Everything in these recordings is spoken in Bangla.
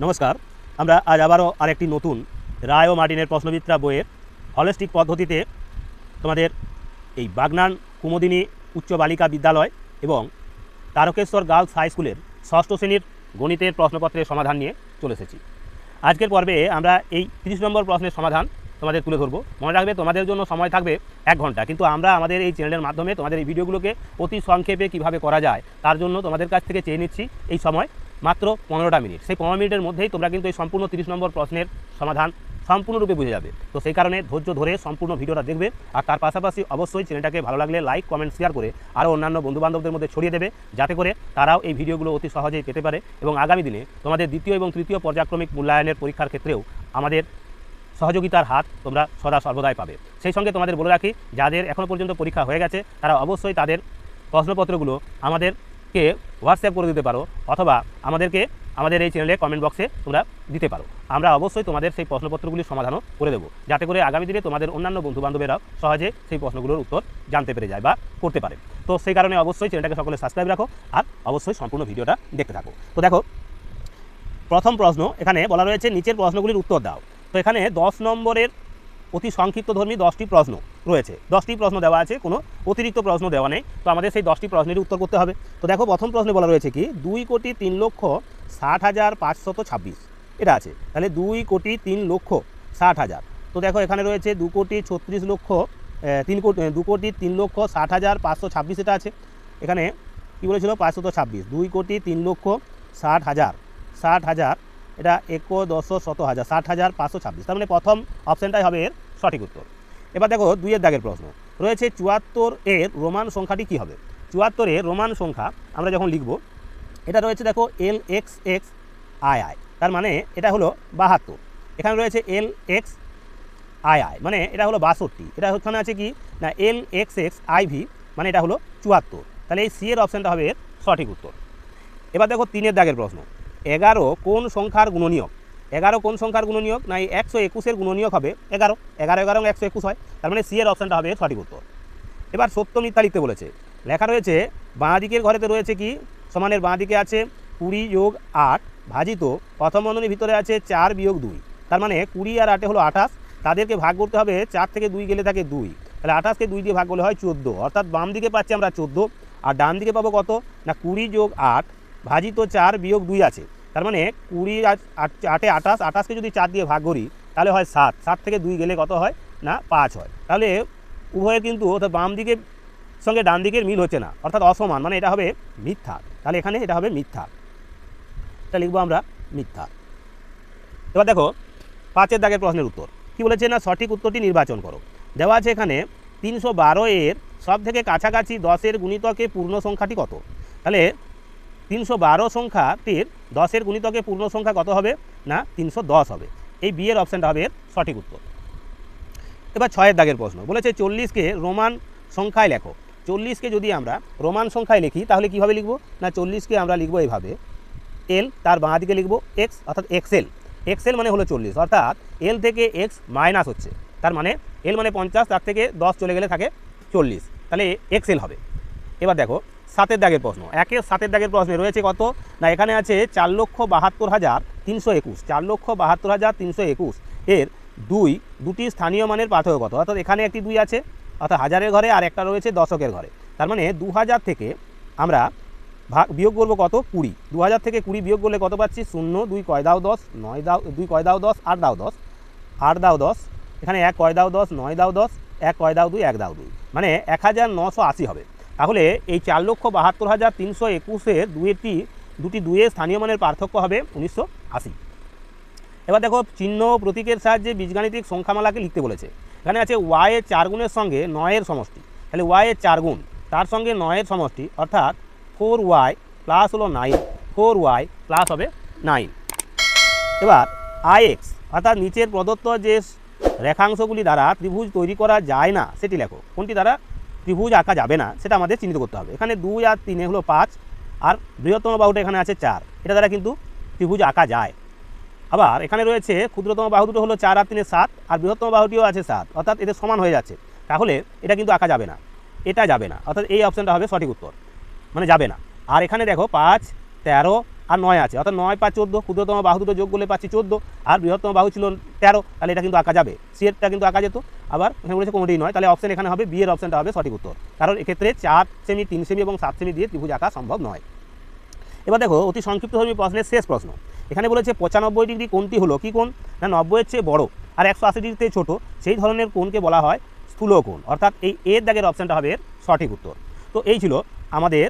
নমস্কার, আমরা আজ আবারও আরেকটি নতুন রায় ও মার্টিনের প্রশ্নবিত্রা বইয়ের হলিস্টিক পদ্ধতিতে তোমাদের এই বাগনান কুমোদিনী উচ্চ বালিকা বিদ্যালয় এবং তারকেশ্বর গার্লস হাই স্কুলের ষষ্ঠ শ্রেণির গণিতের প্রশ্নপত্রের সমাধান নিয়ে চলে এসেছি। আজকের পর্বে আমরা এই তিরিশ নম্বর প্রশ্নের সমাধান তোমাদের তুলে ধরবো। মনে রাখবে, তোমাদের জন্য সময় থাকবে এক ঘণ্টা, কিন্তু আমরা আমাদের এই চ্যানেলের মাধ্যমে তোমাদের এই ভিডিওগুলোকে অতি সংক্ষেপে কীভাবে করা যায়, তার জন্য তোমাদের কাছ থেকে চেয়ে নিচ্ছি এই সময় মাত্র পনেরোটা মিনিট। সেই পনেরো মিনিটের মধ্যেই তোমরা কিন্তু এই সম্পূর্ণ তিরিশ নম্বর প্রশ্নের সমাধান সম্পূর্ণরূপে বুঝে যাবে। তো সেই কারণে ধৈর্য ধরে সম্পূর্ণ ভিডিওটা দেখবে। আর তার পাশাপাশি অবশ্যই চ্যানেলটাকে ভালো লাগলে লাইক, কমেন্ট, শেয়ার করে আরও অন্যান্য বন্ধুবান্ধবদের মধ্যে ছড়িয়ে দেবে। যাতে করে তারাও এই ভিডিওগুলো অতি সহজেই পেতে পারে। এবং আগামী দিনে তোমাদের দ্বিতীয় এবং তৃতীয় পর্যায়ক্রমিক মূল্যায়নের পরীক্ষার ক্ষেত্রেও আমাদের সহযোগিতার হাত তোমরা সদা সর্বদাই পাবে। সেই সঙ্গে তোমাদের বলে রাখি, যাদের এখনও পর্যন্ত পরীক্ষা হয়ে গেছে, তারা অবশ্যই তাদের প্রশ্নপত্রগুলো আমাদেরকে হোয়াটসঅ্যাপ করে দিতে পারো অথবা আমাদেরকে আমাদের এই চ্যানেলে কমেন্ট বক্সে তোমরা দিতে পারো। আমরা অবশ্যই তোমাদের সেই প্রশ্নপত্রগুলির সমাধানও করে দেবো, যাতে করে আগামী দিনে তোমাদের অন্যান্য বন্ধুবান্ধবেরাও সহজে সেই প্রশ্নগুলোর উত্তর জানতে পেরে যায় বা করতে পারে। তো সেই কারণে অবশ্যই চ্যানেলটাকে সকলে সাবস্ক্রাইব রাখো আর অবশ্যই সম্পূর্ণ ভিডিওটা দেখতে থাকো। তো দেখো, প্রথম প্রশ্ন, এখানে বলা রয়েছে, নিচের প্রশ্নগুলির উত্তর দাও। তো এখানে দশ নম্বরের অতি সংক্ষিপ্ত ধর্মী দশটি প্রশ্ন। রয়েছে। দশটি প্রশ্ন দেওয়া আছে, কোনো অতিরিক্ত প্রশ্ন দেওয়া নেই। তো আমাদের সেই দশটি প্রশ্নের উত্তর করতে হবে। তো দেখো, প্রথম প্রশ্নে বলা রয়েছে কি, দুই কোটি তিন লক্ষ ষাট হাজার পাঁচশত ছাব্বিশ। এটা আছে। তাহলে দুই কোটি তিন লক্ষ ষাট হাজার। তো দেখো, এখানে রয়েছে দু কোটি ছত্রিশ লক্ষ তিন কোটি দু কোটি তিন লক্ষ ষাট হাজার পাঁচশো ছাব্বিশ এটা আছে। এখানে কী বলেছিল? পাঁচশত ছাব্বিশ। দুই কোটি তিন লক্ষ ষাট হাজার। ষাট হাজার, এটা একো দশ শত হাজার, ষাট হাজার পাঁচশো ছাব্বিশ। তার মানে প্রথম অপশানটাই হবে এর সঠিক উত্তর। এবার দেখো দুইয়ের দাগের প্রশ্ন। রয়েছে চুয়াত্তর এর রোমান সংখ্যাটি কী হবে? চুয়াত্তরের রোমান সংখ্যা আমরা যখন লিখব, এটা রয়েছে দেখো L X X I I, তার মানে এটা হলো বাহাত্তর। এখানে রয়েছে এল এক্স আই আই মানে এটা হলো বাষট্টি। এটা ওখানে আছে কি? না, L X X I V মানে এটা হলো চুয়াত্তর। তাহলে এই সি এর অপশানটা হবে এর সঠিক উত্তর। এবার দেখো তিনের দাগের প্রশ্ন। এগারো কোন সংখ্যার গুণনীয়ক? এগারো কোন সংখ্যার গুণনীয়ক? না একশো একুশের গুণনীয়ক হবে এগারো। এগারো এগারো একশো একুশ হয়। তার মানে সি এর অপশানটা হবে সঠিক উত্তর। এবার সত্য লিখতে বলেছে। লেখা রয়েছে, বাঁ দিকের ঘরেতে রয়েছে কি? সমানের বাঁ দিকে আছে কুড়ি যোগ আট, ভাজিত প্রথম বন্ধনীর ভিতরে আছে চার বিয়োগ দুই। তার মানে কুড়ি আর আটে হলো আঠাশ। তাদেরকে ভাগ করতে হবে, চার থেকে দুই গেলে থাকে দুই। তাহলে আঠাশকে দুই দিয়ে ভাগ করলে হয় চোদ্দ। অর্থাৎ বাম দিকে পাচ্ছি আমরা চোদ্দ। আর ডান দিকে পাবো কত? না, কুড়ি যোগ আট, ভাজিত চার বিয়োগ দুই আছে। তার মানে কুড়ি আট- আঠাশ, আঠাশকে যদি চার দিয়ে ভাগ করি, তাহলে হয় সাত। সাত থেকে দুই গেলে কত হয়? না, পাঁচ হয়। তাহলে উভয়ের কিন্তু অর্থাৎ বাম দিকের সঙ্গে ডান দিকের মিল হচ্ছে না। অর্থাৎ অসমান মানে এটা হবে মিথ্যা। তাহলে এখানে এটা হবে মিথ্যা। এটা লিখব আমরা মিথ্যা। এবার দেখো, পাঁচের দাগের প্রশ্নের উত্তর। কি বলেছে? না, সঠিক উত্তরটি নির্বাচন করো। দেওয়া আছে এখানে তিনশো বারো এর সব থেকে কাছাকাছি দশের গুণিতকে পূর্ণ সংখ্যাটি কত? তাহলে তিনশো বারো সংখ্যাটির দশের গুণিতকে পূর্ণ সংখ্যা কত হবে? না, তিনশো দশ হবে। এই বিয়ের অপশানটা হবে এর সঠিক উত্তর। এবার ছয়ের দাগের প্রশ্ন। বলেছে চল্লিশকে রোমান সংখ্যায় লেখো। চল্লিশকে যদি আমরা রোমান সংখ্যায় লিখি, তাহলে কীভাবে লিখব? না, চল্লিশকে আমরা লিখব এইভাবে এল তার বাঁ দিকে লিখব এক্স অর্থাৎ এক্সেল এক্সেল মানে হলো চল্লিশ, অর্থাৎ এল থেকে এক্স মাইনাস হচ্ছে। তার মানে এল মানে পঞ্চাশ, তার থেকে দশ চলে গেলে থাকে চল্লিশ। তাহলে এক্সেল হবে। এবার দেখো সাতের দাগের প্রশ্ন। একের সাতের দাগের প্রশ্নে রয়েছে কত? না, এখানে আছে চার লক্ষ বাহাত্তর হাজার তিনশো একুশ। চার লক্ষ বাহাত্তর হাজার তিনশো একুশ। এর দুই, দুটি স্থানীয় মানের পার্থক্য কত? অর্থাৎ এখানে একটি দুই আছে, অর্থাৎ হাজারের ঘরে আর একটা রয়েছে দশকের ঘরে। তার মানে দু হাজার থেকে আমরা ভাগ, বিয়োগ করব কত? কুড়ি। দু হাজার থেকে কুড়ি বিয়োগ করলে কত পাচ্ছি? শূন্য, দুই কয় দাও দশ, নয় দাও, দুই কয় দাও দশ, আট দাও দশ, আট দাও দশ। এখানে এক কয় দাও দশ, নয় দাও দশ, এক কয় দাও দুই, এক দাও দুই। মানে এক হাজার নশো আশি হবে। তাহলে এই চার লক্ষ বাহাত্তর হাজার তিনশো একুশের দুইটি, দুটি দুয়ে স্থানীয় মানের পার্থক্য হবে উনিশশো আশি। এবার দেখো চিহ্ন প্রতীকের সাহায্যে বীজগাণিতিক সংখ্যামালাকে লিখতে বলেছে। এখানে আছে ওয়াই এর চার গুণের সঙ্গে নয়ের সমষ্টি। তাহলে ওয়াই এর চার গুণ, তার সঙ্গে নয়ের সমষ্টি, অর্থাৎ ফোর ওয়াই প্লাস হলো নাইন ফোর ওয়াই প্লাস হবে নাইন এবার আই এক্স অর্থাৎ নিচের প্রদত্ত যে রেখাংশগুলি দ্বারা ত্রিভুজ তৈরি করা যায় না, সেটি লেখো। কোনটি দ্বারা? ত্রিভুজ আঁকা যাবে না, সেটা আমাদের চিহ্নিত করতে হবে। এখানে দুই আর তিনে হলো পাঁচ, আর বৃহত্তম বাহুটা এখানে আছে চার। এটা দ্বারা কিন্তু ত্রিভুজ আঁকা যায়। আবার এখানে রয়েছে ক্ষুদ্রতম বাহু দুটো হলো চার আর তিনে সাত, আর বৃহত্তম বাহুটিও আছে সাত। অর্থাৎ এদের সমান হয়ে যাচ্ছে। তাহলে এটা কিন্তু আঁকা যাবে না। এটা যাবে না। অর্থাৎ এই অপশানটা হবে সঠিক উত্তর। মানে যাবে না। আর এখানে দেখো পাঁচ, তেরো আর নয় আছে। অর্থাৎ নয় পাঁচ চোদ্দ, ক্ষুদ্রতম বাহু দুটো যোগ করলে পাচ্ছি চোদ্দ, আর বৃহত্তম বাহু ছিল তেরো, তাহলে এটা কিন্তু আঁকা যাবে। সি এরটা কিন্তু আঁকা যেত। আবার এখানে বলেছে কোনোটি নয়, তাহলে অপশন এখানে হবে বি এর অপশনটা হবে সঠিক উত্তর। কারণ এক্ষেত্রে চার সেমি তিন সেমি এবং সাত সেমি দিয়ে ত্রিভুজ আঁকা সম্ভব নয়। এবার দেখো, অতি সংক্ষিপ্ত ধর্মী প্রশ্নের শেষ প্রশ্ন। এখানে বলেছে পঁচানব্বই ডিগ্রি কোনটি হলো কি কোণ? না, নব্বইয়ের চেয়ে বড়। আর একশো আশি ডিগ্রিতে ছোটো, সেই ধরনের কোণকে বলা হয় স্থূল কোণ। অর্থাৎ এই এর দাগের অপশানটা হবে এর সঠিক উত্তর। তো এই ছিল আমাদের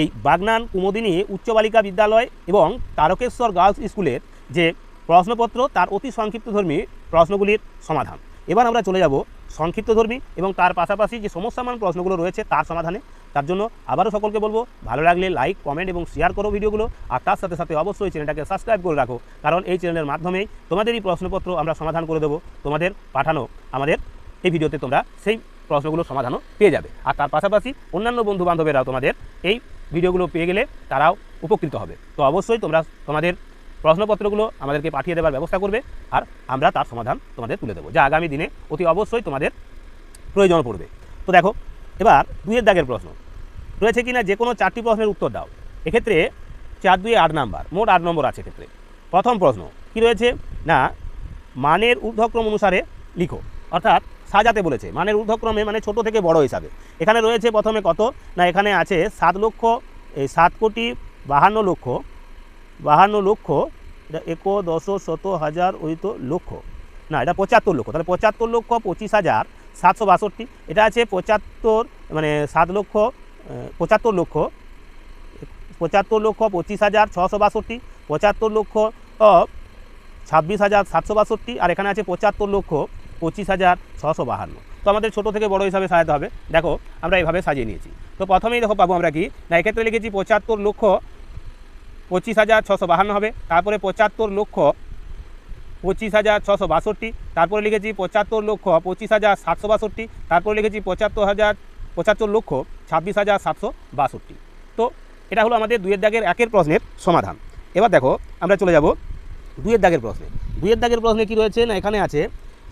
এই বাগনান কুমোদিনী উচ্চ বালিকা বিদ্যালয় এবং তারকেশ্বর গার্লস স্কুলের যে প্রশ্নপত্র, তার অতি সংক্ষিপ্ত ধর্মী প্রশ্নগুলির সমাধান। এবার আমরা চলে যাব সংক্ষিপ্ত ধর্মী এবং তার পাশাপাশি যে সমস্যামান প্রশ্নগুলো রয়েছে, তার সমাধানে। তার জন্য আবারও সকলকে বলব, ভালো লাগলে লাইক কমেন্ট এবং শেয়ার করো ভিডিওগুলো। আর তার সাথে সাথে অবশ্যই চ্যানেলটাকে সাবস্ক্রাইব করে রাখো, কারণ এই চ্যানেলের মাধ্যমেই তোমাদের এই প্রশ্নপত্র আমরা সমাধান করে দেবো, তোমাদের পাঠানো, আমাদের এই ভিডিওতে তোমরা সেই প্রশ্নগুলোর সমাধানও পেয়ে যাবে। আর তার পাশাপাশি অন্যান্য বন্ধু বান্ধবেরাও তোমাদের এই ভিডিওগুলো পেয়ে গেলে তারাও উপকৃত হবে। তো অবশ্যই তোমরা তোমাদের প্রশ্নপত্রগুলো আমাদেরকে পাঠিয়ে দেওয়ার ব্যবস্থা করবে আর আমরা তার সমাধান তোমাদের তুলে দেবো, যা আগামী দিনে অতি অবশ্যই তোমাদের প্রয়োজন পড়বে। তো দেখো, এবার দুইয়ের দাগের প্রশ্ন। রয়েছে কি না যে কোনো চারটি প্রশ্নের উত্তর দাও। এক্ষেত্রে চার, দুই, আট নাম্বার, মোট আট নম্বর আছে এক্ষেত্রে। প্রথম প্রশ্ন, কি রয়েছে? না, মানের ঊর্ধ্বক্রম অনুসারে লিখো। অর্থাৎ সাজাতে বলেছে। মানে ঊর্ধ্বক্রমে মানে ছোট থেকে বড় হিসাবে। এখানে রয়েছে প্রথমে কত? না, এখানে আছে সাত লক্ষ, এই সাত কোটি বাহান্ন লক্ষ বাহান্ন লক্ষ, এটা একো দশ শত হাজার ওই তো লক্ষ। না, এটা পঁচাত্তর লক্ষ। তাহলে পঁচাত্তর লক্ষ পঁচিশ হাজার সাতশো বাষট্টি। এটা আছে পঁচাত্তর মানে সাত লক্ষ পঁচাত্তর লক্ষ। পঁচাত্তর লক্ষ পঁচিশ হাজার ছশো বাষট্টি। পঁচাত্তর লক্ষ ছাব্বিশ হাজার সাতশো বাষট্টি। আর এখানে আছে পঁচাত্তর লক্ষ পঁচিশ হাজার ছশো বাহান্ন। তো আমাদের ছোটো থেকে বড় হিসাবে সাজাতে হবে। দেখো, আমরা এইভাবে সাজিয়ে নিয়েছি। তো প্রথমেই দেখো পাবো আমরা কি? না, এক্ষেত্রে লিখেছি পঁচাত্তর লক্ষ পঁচিশ হাজার ছশো বাহান্ন হবে। তারপরে পঁচাত্তর লক্ষ পঁচিশ হাজার ছশো বাষট্টি। তারপরে লিখেছি পঁচাত্তর লক্ষ পঁচিশ হাজার সাতশো বাষট্টি। তারপরে লিখেছি পঁচাত্তর হাজার পঁচাত্তর লক্ষ ছাব্বিশ হাজার সাতশো বাষট্টি। তো এটা হলো আমাদের দুয়ের দাগের একের প্রশ্নের সমাধান। এবার দেখো, আমরা চলে যাব দুয়ের দাগের প্রশ্নে। দুয়ের দাগের প্রশ্নে কি রয়েছে? না, এখানে আছে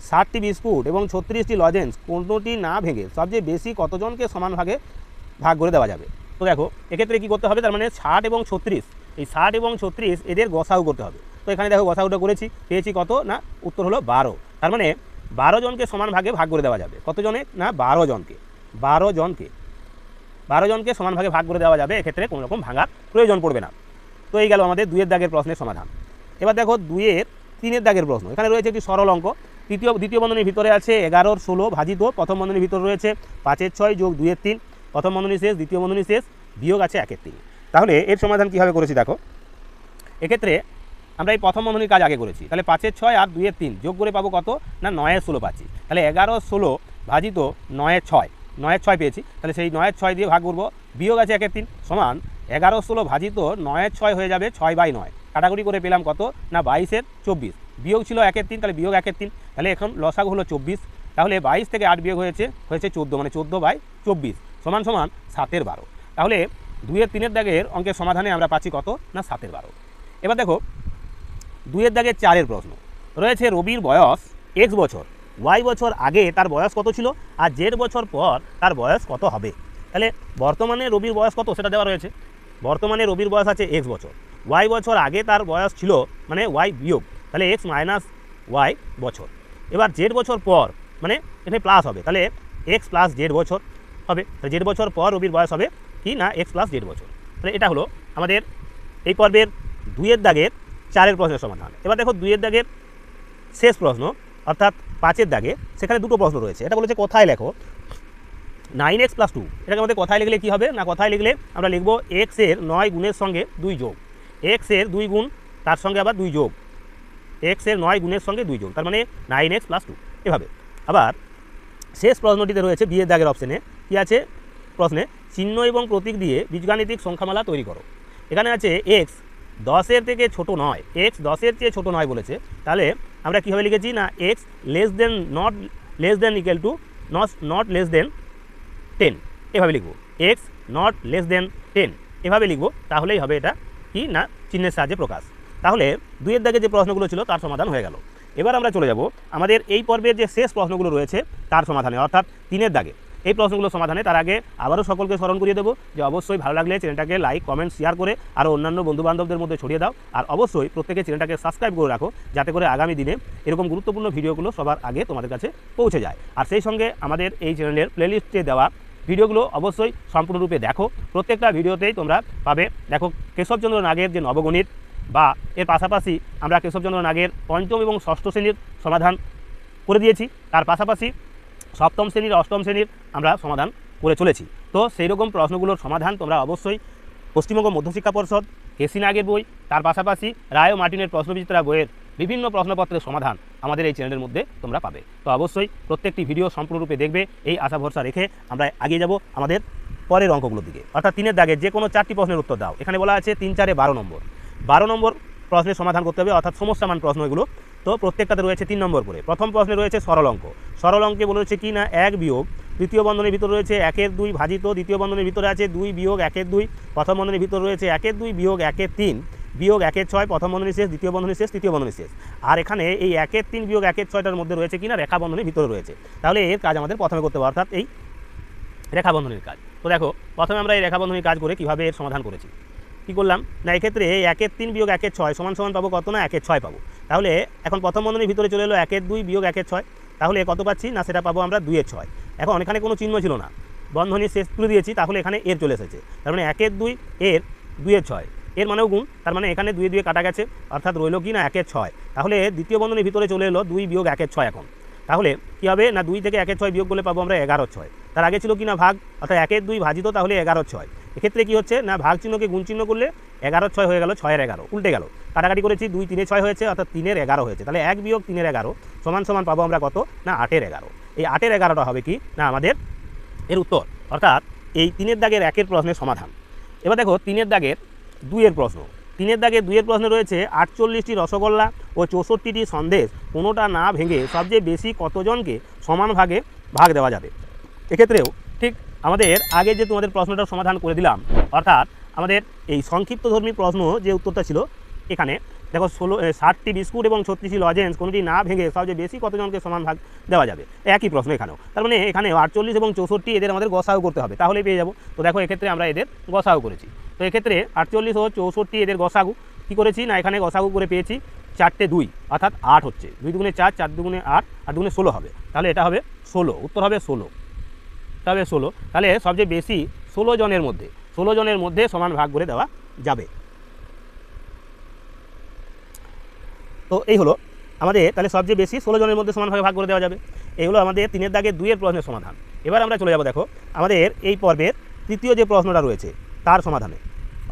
ষাটটি বিস্কুট এবং ছত্রিশটি লজেন্স, কোনোটি না ভেঙে সবচেয়ে বেশি কতজনকে সমান ভাগে ভাগ করে দেওয়া যাবে? তো দেখো, এক্ষেত্রে কী করতে হবে? তার মানে ষাট এবং ছত্রিশ, এই ষাট এবং ছত্রিশ এদের গসাউ করতে হবে। তো এখানে দেখো গসাউটা করেছি, পেয়েছি কত না, উত্তর হলো বারো। তার মানে বারো জনকে সমান ভাগে ভাগ করে দেওয়া যাবে। কতজনে? না, বারো জনকে। বারো জনকে। বারো জনকে সমান ভাগে ভাগ করে দেওয়া যাবে, এক্ষেত্রে কোনো রকম ভাঙার প্রয়োজন পড়বে না। তো এই গেল আমাদের দুইয়ের দাগের প্রশ্নের সমাধান। এবার দেখো দুইয়ের, তিনের দাগের প্রশ্ন। এখানে রয়েছে একটি সরল অঙ্ক। তৃতীয়, দ্বিতীয় বন্ধনীর ভিতরে আছে এগারোর ষোলো ভাজিত প্রথম বন্ধনীর ভিতরে রয়েছে পাঁচের ছয় যোগ দুইয়ের তিন, প্রথম বন্ধনী শেষ, দ্বিতীয় বন্ধনী শেষ, বিয়োগ আছে একের তিন। তাহলে এর সমাধান কীভাবে করেছি দেখো? এক্ষেত্রে আমরা এই প্রথম বন্ধনীর কাজ আগে করেছি। তাহলে পাঁচের ছয় আর দুইয়ের তিন, যোগ করে পাবো কত? না, নয়ের ষোলো পাচ্ছি। তাহলে এগারো ষোলো ভাজিত নয়ের ছয় নয়ের ছয় পেয়েছি। তাহলে সেই নয়ের ছয় দিয়ে ভাগ করব, বিয়োগ আছে একের তিন, সমান এগারো ষোলো ভাজিত নয়ের ছয় হয়ে যাবে ছয় বাই নয়। কাটাকুটি করে পেলাম কত? না, বাইশের চব্বিশ। বিয়োগ ছিল একের তিন, তাহলে বিয়োগ একের তিন, তাহলে এখন লসাগু হলো চব্বিশ, তাহলে বাইশ থেকে আট বিয়োগ হয়েছে হয়েছে চোদ্দ মানে চোদ্দ বাই চব্বিশ, সমান সমান সাতের বারো। তাহলে দুইয়ের তিনের দাগের অঙ্কের সমাধানে আমরা পাচ্ছি কত? না, সাতের বারো। এবার দেখো, দুইয়ের দাগের চারের প্রশ্ন। রয়েছে রবির বয়স এক্স বছর ওয়াই বছর আগে তার বয়স কত ছিল? আর জেড বছর পর তার বয়স কত হবে? তাহলে বর্তমানে রবির বয়স কত? সেটা দেওয়া রয়েছে। বর্তমানে রবির বয়স আছে এক্স বছর ওয়াই বছর আগে তার বয়স ছিল মানে ওয়াই বিয়োগ। তাহলে এক্স মাইনাস ওয়াই বছর। এবার জেড বছর পর মানে এখানে প্লাস হবে, তাহলে এক্স প্লাস জেড বছর হবে। তাহলে জেড বছর পর রবির বয়স হবে কি না এক্স প্লাস জেড বছর? তাহলে এটা হলো আমাদের এই পর্বের দুইয়ের দাগের চারের প্রশ্নের সমাধান। এবার দেখো দুইয়ের দাগের শেষ প্রশ্ন, অর্থাৎ পাঁচের দাগে সেখানে দুটো প্রশ্ন রয়েছে। এটা বলেছে কোথায় লেখো? নাইন এক্স প্লাস টু এটাকে আমাদের কথায় লিখলে কী হবে? না কথায় লিখলে আমরা লিখব এক্সের নয় গুণের সঙ্গে দুই যোগ। এক্সের দুই গুণ তার সঙ্গে আবার দুই যোগ। এক্সের নয় গুণের সঙ্গে দুই যোগ তার মানে নাইন এক্স প্লাস টু এভাবে। আবার শেষ প্রশ্নটিতে রয়েছে বিয়ের দাগের অপশনে কী আছে? প্রশ্নে, চিহ্ন এবং প্রতীক দিয়ে বীজগাণিতিক সংখ্যামালা তৈরি করো। এখানে আছে এক্স দশের থেকে ছোট নয় এক্স দশের চেয়ে ছোট নয় বলেছে, তাহলে আমরা কীভাবে লিখেছি? না X less than not less than equal to not not less than ten এভাবে লিখব। X not less than ten এভাবে লিখব, তাহলেই হবে এটা কি? না, চিহ্নের সাহায্যে প্রকাশ। তাহলে দুইয়ের দাগে যে প্রশ্নগুলো ছিল তার সমাধান হয়ে গেল। এবার আমরা চলে যাব আমাদের এই পর্বের যে শেষ প্রশ্নগুলো রয়েছে তার সমাধানে, অর্থাৎ তিনের দাগে। এই প্রশ্নগুলো সমাধানে তার আগে আবারও সকলকে স্মরণ করিয়ে দেবো যে অবশ্যই ভালো লাগলে চ্যানেলটাকে লাইক, কমেন্ট, শেয়ার করে আরও অন্যান্য বন্ধুবান্ধবদের মধ্যে ছড়িয়ে দাও। আর অবশ্যই প্রত্যেকে চ্যানেলটাকে সাবস্ক্রাইব করে রাখো যাতে করে আগামী দিনে এরকম গুরুত্বপূর্ণ ভিডিওগুলো সবার আগে তোমাদের কাছে পৌঁছে যায়। আর সেই সঙ্গে আমাদের এই চ্যানেলের প্লেলিস্টে দেওয়া ভিডিওগুলো অবশ্যই সম্পূর্ণরূপে দেখো। প্রত্যেকটা ভিডিওতেই তোমরা পাবে। দেখো কেশবচন্দ্র নাগের যে নবগণিত বা এর পাশাপাশি আমরা কেশবচন্দ্র নাগের পঞ্চম এবং ষষ্ঠ শ্রেণির সমাধান করে দিয়েছি। তার পাশাপাশি সপ্তম শ্রেণির, অষ্টম শ্রেণির আমরা সমাধান করে চলেছি। তো সেই রকম প্রশ্নগুলোর সমাধান তোমরা অবশ্যই পশ্চিমবঙ্গ মধ্যশিক্ষা পর্ষদ, কেসি নাগের বই, তার পাশাপাশি রায় ও মার্টিনের প্রশ্নবিচিত্রা বইয়ের বিভিন্ন প্রশ্নপত্রের সমাধান আমাদের এই চ্যানেলের মধ্যে তোমরা পাবে। তো অবশ্যই প্রত্যেকটি ভিডিও সম্পূর্ণরূপে দেখবে, এই আশা ভরসা রেখে আমরা এগিয়ে যাব আমাদের পরের অঙ্কগুলোর দিকে। অর্থাৎ তিনের দাগে যে কোনো চারটি প্রশ্নের উত্তর দাও। এখানে বলা আছে তিন চারে বারো নম্বর। বারো নম্বর প্রশ্নের সমাধান করতে হবে, অর্থাৎ সমস্যামান প্রশ্ন এগুলো। তো প্রত্যেকটাতে রয়েছে তিন নম্বর করে। প্রথম প্রশ্নে রয়েছে সরল অঙ্ক সরল অঙ্কে বলেছে কি না? এক বিয়োগ। তৃতীয় বন্ধনের ভিতর রয়েছে একের দুই ভাজিত। দ্বিতীয় বন্ধনের ভিতরে আছে দুই বিয়োগ একের দুই। প্রথম বন্ধনের ভিতর রয়েছে একের দুই বিয়োগ একের তিন। বিয়োগ একের ছয়, প্রথম বন্ধনী শেষ, দ্বিতীয় বন্ধনী শেষ, তৃতীয় বন্ধনী শেষ। আর এখানে এই একের তিন বিয়োগ একের ছয়টার মধ্যে রয়েছে কিনা রেখা বন্ধনের ভিতরে রয়েছে। তাহলে এর কাজ আমাদের প্রথমে করতে হবে, অর্থাৎ এই রেখা বন্ধনীর কাজ। তো দেখো, প্রথমে আমরা এই রেখা বন্ধনীর কাজ করে কীভাবে এর সমাধান করেছি। কী করলাম? না, এক্ষেত্রে একের তিন বিয়োগ একের ছয় সমান সমান পাবো কত না? একের ছয় পাবো। তাহলে এখন প্রথম বন্ধনীর ভিতরে চলে এলো একের দুই বিয়োগ একের ছয়। তাহলে কত পাচ্ছি? না, সেটা পাবো আমরা দুইয়ের ছয়। এখন এখানে কোনো চিহ্ন ছিল না। বন্ধনী শেষ তুলে দিয়েছি, তাহলে এখানে এর চলে এসেছে। তার মানে একের দুই, এর দুইয়ের ছয়। এর মানেও গুণ, তার মানে এখানে দুই দুয়ে কাটা গেছে, অর্থাৎ রইল কি না? একের ছয়। তাহলে দ্বিতীয় বন্ধনীর ভিতরে চলে এলো দুই বিয়োগ একের ছয় এখন। তাহলে কী হবে? না, দুই থেকে একের ছয় বিয়োগ করলে পাবো আমরা এগারো ছয়। তার আগে ছিল কি না ভাগ? অর্থাৎ একের দুই ভাজিত, তাহলে এগারো ছয়। এক্ষেত্রে কী হচ্ছে? না, ভাগ চিহ্নকে গুণ চিহ্ন করলে এগারো ছয় হয়ে গেল, ছয়ের এগারো, উল্টে গেল। কাটাকাটি করেছি, দুই, তিনে ছয় হয়েছে, অর্থাৎ তিনের এগারো হয়েছে। তাহলে এক বিয়োগ তিনের এগারো, সমান সমান পাবো আমরা কত? না, আটের এগারো। এই আটের এগারোটা হবে কি? না, আমাদের এর উত্তর। অর্থাৎ এই তিনের দাগের একের প্রশ্নের সমাধান। এবার দেখো, তিনের দাগের দুইয়ের প্রশ্ন। তিনের দাগে দুইয়ের প্রশ্নে রয়েছে, আটচল্লিশটি রসগোল্লা ও চৌষট্টিটি সন্দেশ। কোনোটা না ভেঙে সবচেয়ে বেশি কতজনকে সমান ভাগে ভাগ দেওয়া যাবে? এক্ষেত্রেও আমাদের আগে যে তোমাদের প্রশ্নটার সমাধান করে দিলাম, অর্থাৎ আমাদের এই সংক্ষিপ্তধর্মী প্রশ্ন যে উত্তরটা ছিল এখানে, দেখো ষোলো ষাটটি বিস্কুট এবং ছত্রিশটি লজেন্স, কোনোটি না ভেঙে সবচেয়ে বেশি কতজনকে সমান ভাগ দেওয়া যাবে? একই প্রশ্ন এখানেও। তার মানে এখানে আটচল্লিশ এবং চৌষট্টি এদের আমাদের গসাও করতে হবে, তাহলেই পেয়ে যাব। তো দেখো এক্ষেত্রে আমরা এদের গসাও করেছি। তো এক্ষেত্রে আটচল্লিশ ও চৌষট্টি এদের গসাগু কী করেছি? না, এখানে গসাগু করে পেয়েছি চারটে দুই, অর্থাৎ আট হচ্ছে। দুই দুগুণে চার চার দুগুণে আট, আর দুগুণে ষোলো হবে। তাহলে এটা হবে ষোলো, উত্তর হবে ষোলো। হবে ষোলো। তাহলে সবচেয়ে বেশি ষোলো জনের মধ্যে, ষোলো জনের মধ্যে সমান ভাগ করে দেওয়া যাবে। তো এই হলো আমাদের, তাহলে সবচেয়ে বেশি ষোলো জনের মধ্যে সমানভাবে ভাগ করে দেওয়া যাবে। এই হলো আমাদের তিনের দাগে দুইয়ের প্রশ্নের সমাধান। এবার আমরা চলে যাব, দেখো, আমাদের এই পর্বের তৃতীয় যে প্রশ্নটা রয়েছে, তার সমাধানে।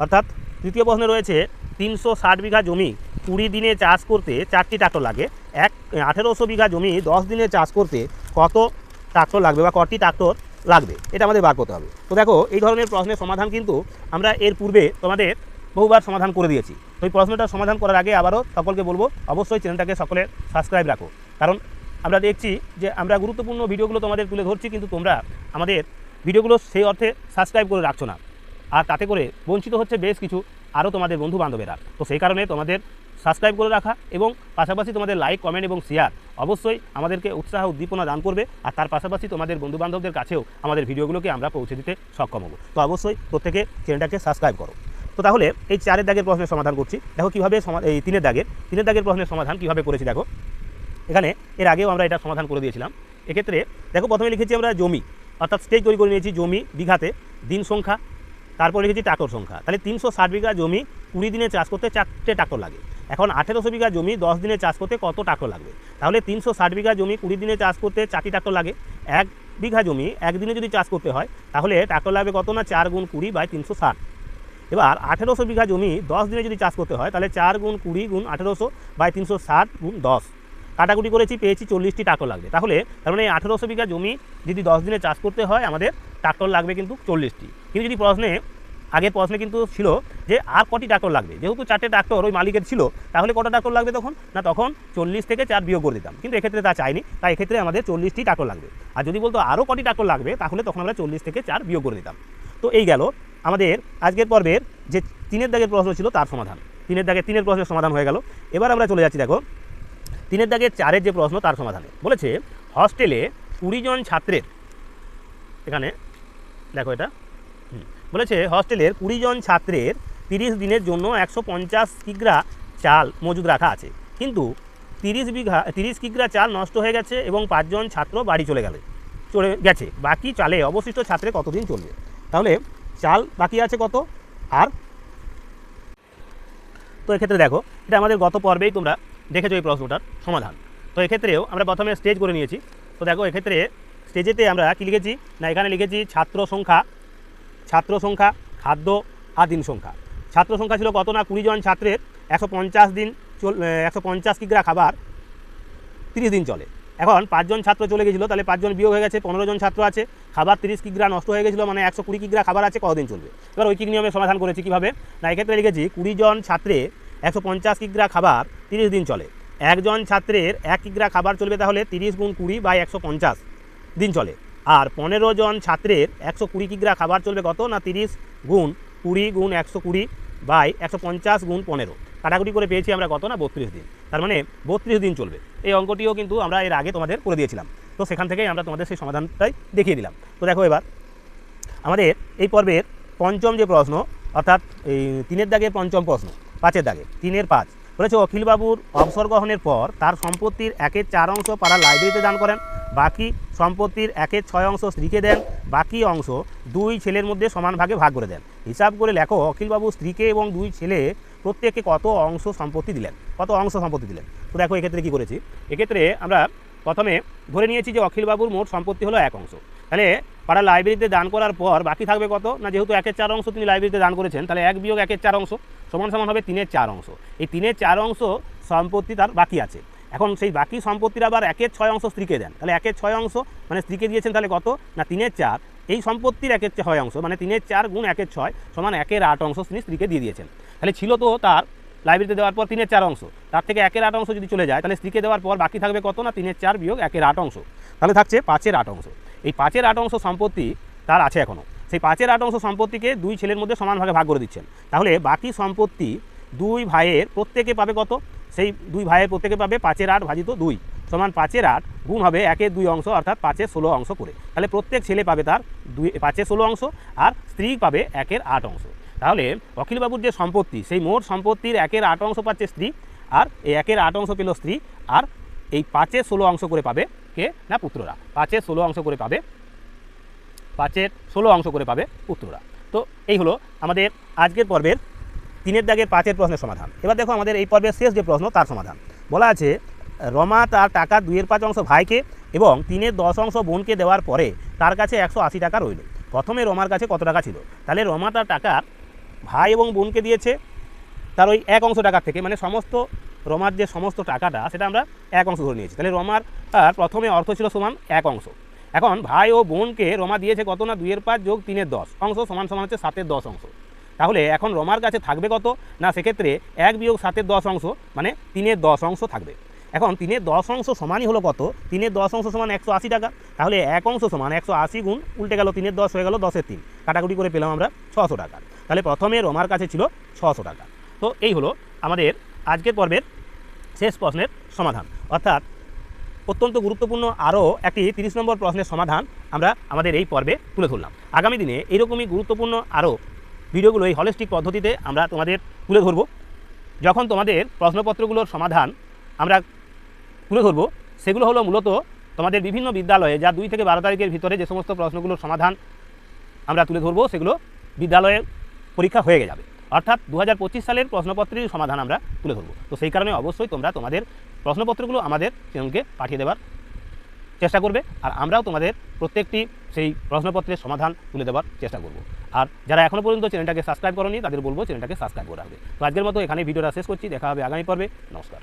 অর্থাৎ তৃতীয় প্রশ্নে রয়েছে, তিনশো ষাট বিঘা জমি কুড়ি দিনে চাষ করতে চারটি ট্রাক্টর লাগে। এক, আঠেরোশো বিঘা জমি দশ দিনে চাষ করতে কত ট্রাক্টর লাগবে বা কটি ট্রাক্টর লাগবে, এটা আমাদের বার করতে হবে। তো দেখো, এই ধরনের প্রশ্নের সমাধান কিন্তু আমরা এর পূর্বে তোমাদের বহুবার সমাধান করে দিয়েছি। তো এই প্রশ্নটা সমাধান করার আগে আবারও সকলকে বলব, অবশ্যই চ্যানেলটাকে সকলে সাবস্ক্রাইব রাখো। কারণ আমরা দেখছি যে আমরা গুরুত্বপূর্ণ ভিডিওগুলো তোমাদের তুলে ধরছি, কিন্তু তোমরা আমাদের ভিডিওগুলো সেই অর্থে সাবস্ক্রাইব করে রাখছো না। আর তাতে করে বঞ্চিত হচ্ছে বেশ কিছু আরও তোমাদের বন্ধু বান্ধবেরা তো সেই কারণে তোমাদের সাবস্ক্রাইব করে রাখা এবং পাশাপাশি তোমাদের লাইক কমেন্ট এবং শেয়ার অবশ্যই আমাদেরকে উৎসাহ উদ্দীপনা দান করবে আর তার পাশাপাশি তোমাদের বন্ধু বান্ধবদের কাছেও আমাদের ভিডিওগুলোকে আমরা পৌঁছে দিতে সক্ষম হব। তো অবশ্যই প্রত্যেকে চ্যানেলটাকে সাবস্ক্রাইব করো। তো তাহলে এই চারের দাগের প্রশ্নের সমাধান করছি। দেখো কীভাবে এই তিনের দাগের তিনের দাগের প্রশ্নের সমাধান কীভাবে করেছি দেখো। এখানে এর আগেও আমরা এটা সমাধান করে দিয়েছিলাম। এক্ষেত্রে দেখো প্রথমে লিখেছি আমরা জমি, অর্থাৎ স্টেজ তৈরি করে নিয়েছি জমি বিঘাতে দিন সংখ্যা, তারপর লিখেছি ট্রাক্টর সংখ্যা। তাহলে তিনশো ষাট বিঘা জমি কুড়ি দিনে চাষ করতে চারটে ট্রাক্টর লাগে। এখন আঠেরোশো বিঘা জমি দশ দিনে চাষ করতে কত ট্রাক্টর লাগবে? তাহলে তিনশো ষাট বিঘা জমি কুড়ি দিনে চাষ করতে চারটি ট্রাক্টর লাগে। এক বিঘা জমি একদিনে যদি চাষ করতে হয়, তাহলে ট্রাক্টর লাগবে কত না? চার গুণ কুড়ি বাই তিনশো ষাট। এবার আঠেরোশো বিঘা জমি দশ দিনে যদি চাষ করতে হয়, তাহলে চার গুণ কুড়ি গুণ আঠেরোশো বাই তিনশো ষাট গুণ দশ। কাটাকুটি করেছি, পেয়েছি চল্লিশটি ট্রাক্টর লাগবে। তাহলে তার মানে আঠেরোশো বিঘা জমি যদি দশ দিনে চাষ করতে হয়, আমাদের ট্রাক্টর লাগবে কিন্তু চল্লিশটি। কিন্তু যদি প্রশ্নে আগের প্রশ্নে কিন্তু ছিল যে আর কটি ট্রাক্টর লাগবে? যেহেতু চারটে ট্রাক্টর ওই মালিকের ছিল, তাহলে কটা ট্রাক্টর লাগবে তখন? না, তখন চল্লিশ থেকে চার বিয়োগ করে দিতাম। কিন্তু এক্ষেত্রে তা চাইনি, তাই এক্ষেত্রে আমাদের চল্লিশটি ট্রাক্টর লাগবে। আর যদি বলতো আরও কটি ট্রাক্টর লাগবে, তাহলে তখন আমরা চল্লিশ থেকে চার বিয়োগ করে দিতাম। তো এই গেল আমাদের আজকের পর্বের যে তিনের দাগের প্রশ্ন ছিল তার সমাধান। তিনের দাগের তিনের প্রশ্নের সমাধান হয়ে গেল। এবার আমরা চলে যাচ্ছি, দেখো। তিনের দাগের চারের যে প্রশ্ন তার সমাধানে। বলেছে, হস্টেলে কুড়ি জন ছাত্রের, এখানে, দেখো এটা। বলেছে হস্টেলের কুড়ি জন ছাত্রের তিরিশ দিনের জন্য একশো পঞ্চাশ কিগ্রা চাল মজুদ রাখা আছে। কিন্তু তিরিশ বিঘা, তিরিশ কিগ্রা চাল নষ্ট হয়ে গেছে এবং পাঁচজন ছাত্র বাড়ি চলে গেলে, চলে গেছে। বাকি চালে অবশিষ্ট ছাত্রে কতদিন চলবে? তাহলে চাল বাকি আছে কত? আর তো এক্ষেত্রে দেখো, এটা আমাদের গত পর্বেই তোমরা দেখেছ এই প্রশ্নটার সমাধান। তো এক্ষেত্রেও আমরা প্রথমে স্টেজ করে নিয়েছি। তো দেখো, এক্ষেত্রে স্টেজেতে আমরা কী লিখেছি? না, এখানে লিখেছি ছাত্র সংখ্যা ছাত্র সংখ্যা, খাদ্য আর দিন সংখ্যা। ছাত্র সংখ্যা ছিল কত না? কুড়ি জন ছাত্রের, একশো পঞ্চাশ দিন চল একশো পঞ্চাশ কিগ্রা খাবার? তিরিশ দিন চলে। এখন পাঁচজন ছাত্র চলে গেছিল, তাহলে পাঁচজন বিয়োগ হয়ে গেছে, পনেরো জন ছাত্র আছে, খাবার তিরিশ কিগ্রা নষ্ট হয়ে গেছিল মানে একশো কুড়ি কিগ্রা খাবার আছে কতদিন চলবে? এবার ঐকিক নিয়মে সমাধান করেছি কীভাবে? না, এক্ষেত্রে লিখেছি, কুড়ি জন ছাত্রে একশো পঞ্চাশ কিগ্রা খাবার, তিরিশ দিন চলে। একজন ছাত্রের এক কিগ্রা খাবার চলবে তাহলে তিরিশ গুণ কুড়ি বাই একশো পঞ্চাশ দিন চলে। আর পনেরো জন ছাত্রের একশো কুড়ি কিগ্রা খাবার চলবে কত? না তিরিশ গুণ কুড়ি গুণ একশো কুড়ি বাই একশো পঞ্চাশ গুণ পনেরো। কাটাকুটি করে পেয়েছি আমরা কত না? বত্রিশ দিন। তার মানে বত্রিশ দিন চলবে। এই অঙ্কটিও কিন্তু আমরা এর আগে তোমাদের করে দিয়েছিলাম। তো সেখান থেকেই আমরা তোমাদের সেই সমাধানটাই দেখিয়ে দিলাম। তো দেখো এবার, আমাদের এই পর্বের পঞ্চম যে প্রশ্ন, অর্থাৎ এই তিনের দাগের পঞ্চম প্রশ্ন, পাঁচের দাগে, তিনের পাঁচ, বলেছে অখিলবাবুর অবসর গ্রহণের পর তার সম্পত্তির একের চার অংশ পাড়া লাইব্রেরিতে দান করেন, বাকি সম্পত্তির একের ছয় অংশ স্ত্রীকে দেন, বাকি অংশ দুই ছেলের মধ্যে সমান ভাগে ভাগ করে দেন। হিসাব করে লেখো, অখিলবাবু স্ত্রীকে এবং দুই ছেলে প্রত্যেককে কত অংশ সম্পত্তি দিলেন? কত অংশ সম্পত্তি দিলেন? তো দেখো এক্ষেত্রে কী করেছি? এক্ষেত্রে আমরা প্রথমে ধরে নিয়েছি যে অখিলবাবুর মোট সম্পত্তি হলো এক অংশ। তাহলে পাড়া লাইব্রেরিতে দান করার পর বাকি থাকবে কত? না, যেহেতু একের চার অংশ তিনি লাইব্রেরিতে দান করেছেন, তাহলে এক বিয়োগ একের চার অংশ। সমান সমান হবে তিনের চার অংশ। এই তিনের চার অংশ সম্পত্তি তার বাকি আছে। এখন সেই বাকি সম্পত্তির আবার একের ছয় অংশ স্ত্রীকে দেন। তাহলে একের ছয় অংশ মানে স্ত্রীকে দিয়েছেন তাহলে কত? না, তিনের চার। এই সম্পত্তির একের ছয় অংশ মানে তিনের চার গুণ একের ছয় সমান একের আট অংশ তিনি স্ত্রীকে দিয়ে দিয়েছেন। তাহলে ছিল তো তার লাইব্রেরিতে দেওয়ার পর তিনের চার অংশ। তার থেকে একের আট অংশ যদি চলে যায়, তাহলে স্ত্রীকে দেওয়ার পর বাকি থাকবে কত? না, তিনের চার বিয়োগ একের আট অংশ। তাহলে থাকছে পাঁচের আট অংশ। এই পাঁচের আট অংশ সম্পত্তি তার আছে এখনও সেই পাঁচের আট অংশ সম্পত্তিকে দুই ছেলের মধ্যে সমান ভাগে ভাগ করে দিচ্ছেন। তাহলে বাকি সম্পত্তি দুই ভাইয়ের প্রত্যেকে পাবে কত? সেই দুই ভাইয়ের প্রত্যেকে পাবে পাঁচের আট ভাজিত দুই সমান পাঁচের আট গুণ হবে একের দুই অংশ, অর্থাৎ পাঁচের ষোলো অংশ করে। তাহলে প্রত্যেক ছেলে পাবে তার দুই, পাঁচের ষোলো অংশ আর স্ত্রী পাবে একের আট অংশ। তাহলে অখিলবাবুর যে সম্পত্তি, সেই মোট সম্পত্তির একের আট অংশ পাচ্ছে স্ত্রী আর এই একের আট অংশ পেল স্ত্রী আর এই পাঁচের ষোলো অংশ করে পাবে কে? না, পুত্ররা। পাঁচের ষোলো অংশ করে পাবে, পাঁচের ষোলো অংশ করে পাবে পুত্ররা। তো এই হলো আমাদের আজকের পর্বের তিনের দাগের পাঁচের প্রশ্নের সমাধান। এবার দেখো আমাদের এই পর্বের শেষ যে প্রশ্ন, তার সমাধান। বলা আছে, রমা তার টাকা দুইয়ের পাঁচ অংশ ভাইকে এবং তিনের দশ অংশ বোনকে দেওয়ার পরে তার কাছে একশো আশি টাকা রইল। প্রথমে রমার কাছে কত টাকা ছিল? তাহলে রমা তার টাকা ভাই এবং বোনকে দিয়েছে তার ওই এক অংশ টাকার থেকে মানে সমস্ত রমার যে সমস্ত টাকাটা, সেটা আমরা এক অংশ ধরে নিয়েছি। তাহলে রমার আর প্রথমে অর্থ ছিল সমান এক অংশ। এখন ভাই ও বোনকে রমা দিয়েছে কত না? দুইয়ের পাঁচ যোগ তিনের দশ। অংশ সমান সমান হচ্ছে সাতের দশ অংশ। তাহলে এখন রমার কাছে থাকবে কত? না, সেক্ষেত্রে এক বিয়োগ সাতের দশ অংশ মানে তিনের দশ অংশ থাকবে। এখন তিনের দশ অংশ সমানই হলো কত? তিনের দশ অংশ সমান একশো আশি টাকা। তাহলে এক অংশ সমান একশো আশি গুণ উল্টে গেল তিনের দশ হয়ে গেল দশের তিন। কাটাকুটি করে পেলাম আমরা ছশো টাকা। তাহলে প্রথমে রমার কাছে ছিল ছশো টাকা। তো এই হলো আমাদের আজকের পর্বের শেষ প্রশ্নের সমাধান। অর্থাৎ অত্যন্ত গুরুত্বপূর্ণ আরও একটি তিরিশ নম্বর প্রশ্নের সমাধান আমরা আমাদের এই পর্বে তুলে ধরলাম। আগামী দিনে এরকমই গুরুত্বপূর্ণ আরও ভিডিওগুলো এই হলিস্টিক পদ্ধতিতে আমরা তোমাদের তুলে ধরব। যখন তোমাদের প্রশ্নপত্রগুলোর সমাধান আমরা তুলে ধরব, সেগুলো হলো মূলত তোমাদের বিভিন্ন বিদ্যালয়ে যা দুই থেকে বারো তারিখের ভিতরে যে সমস্ত প্রশ্নগুলোর সমাধান আমরা তুলে ধরবো, সেগুলো বিদ্যালয়ে পরীক্ষা হয়ে যাবে। অর্থাৎ দু হাজার পঁচিশ সালের প্রশ্নপত্রের সমাধান আমরা তুলে ধরবো। তো সেই কারণে অবশ্যই তোমরা তোমাদের প্রশ্নপত্রগুলো আমাদের চ্যানেলকে পাঠিয়ে দেওয়ার চেষ্টা করবে, আর আমরাও তোমাদের প্রত্যেকটি সেই প্রশ্নপত্রের সমাধান তুলে দেওয়ার চেষ্টা করব। আর যারা এখনও পর্যন্ত চ্যানেলটাকে সাবস্ক্রাইব করেনি, তাদের বলব চ্যানেলটাকে সাবস্ক্রাইব করে রাখবে। তো আজকের মতো এখানে ভিডিওটা শেষ করছি, দেখা হবে আগামী পর্বে। নমস্কার।